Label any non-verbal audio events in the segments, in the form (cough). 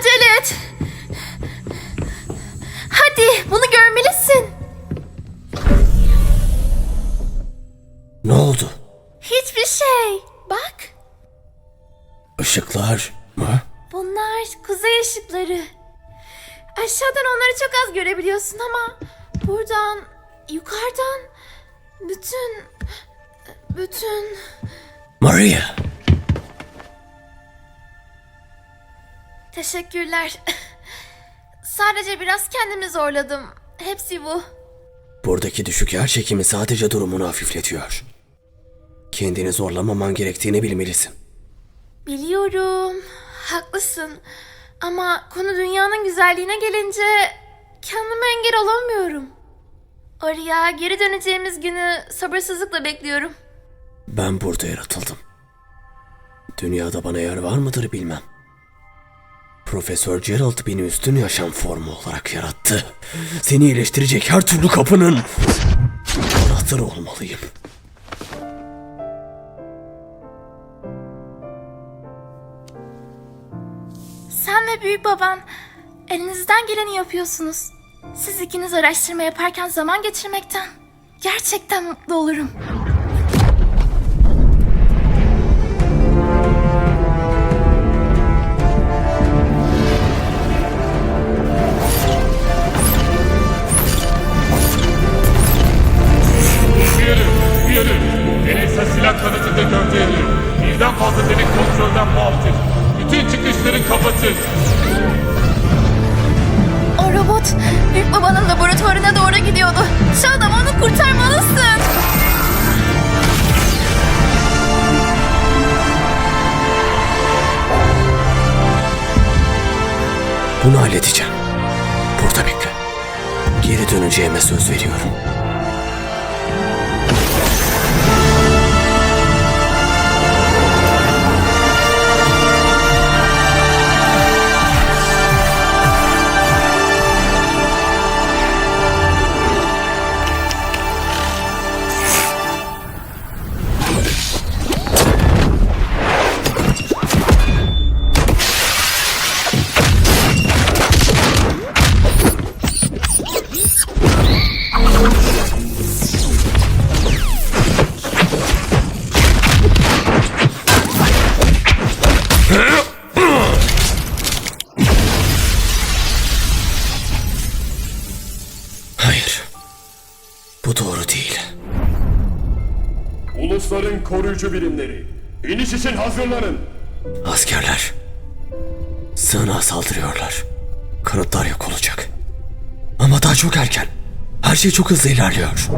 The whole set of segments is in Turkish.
Acele et. Hadi bunu görmelisin. Ne oldu? Hiçbir şey. Bak. Işıklar mı? Bunlar kuzey ışıkları. Aşağıdan onları çok az görebiliyorsun ama buradan, yukarıdan bütün bütün Maria. Teşekkürler. (laughs) Sadece biraz kendimi zorladım. Hepsi bu. Buradaki düşük yer çekimi sadece durumunu hafifletiyor. Kendini zorlamaman gerektiğini bilmelisin. Biliyorum. Haklısın. Ama konu dünyanın güzelliğine gelince kendime engel olamıyorum. Oraya geri döneceğimiz günü sabırsızlıkla bekliyorum. Ben burada yaratıldım. Dünyada bana yer var mıdır bilmem. Profesör Gerald beni üstün yaşam formu olarak yarattı. Seni iyileştirecek her türlü kapının anahtarı olmalıyım. Sen ve büyük baban elinizden geleni yapıyorsunuz. Siz ikiniz araştırma yaparken zaman geçirmekten gerçekten mutlu olurum. Tut. Bütün çıkışları kapatın. O robot büyük babanın laboratuvarına doğru gidiyordu. Şu adamı onu kurtarmalısın. Bunu halledeceğim. Burada bekle. Geri döneceğime söz veriyorum. Ulusların koruyucu birimleri. İniş için hazırlanın. Askerler. Sığınağa saldırıyorlar. Kanıtlar yok olacak. Ama daha çok erken. Her şey çok hızlı ilerliyor.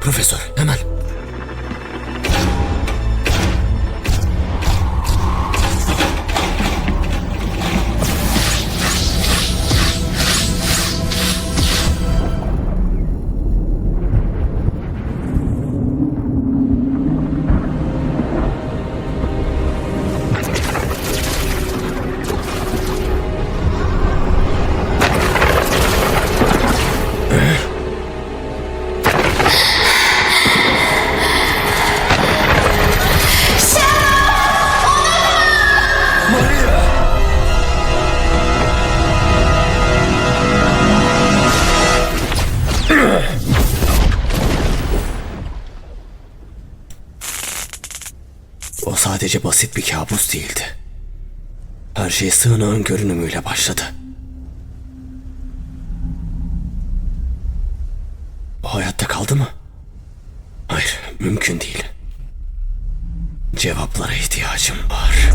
Profesör hemen. Sadece basit bir kabus değildi. Her şey sığınağın görünümüyle başladı. O hayatta kaldı mı? Hayır, mümkün değil. Cevaplara ihtiyacım var.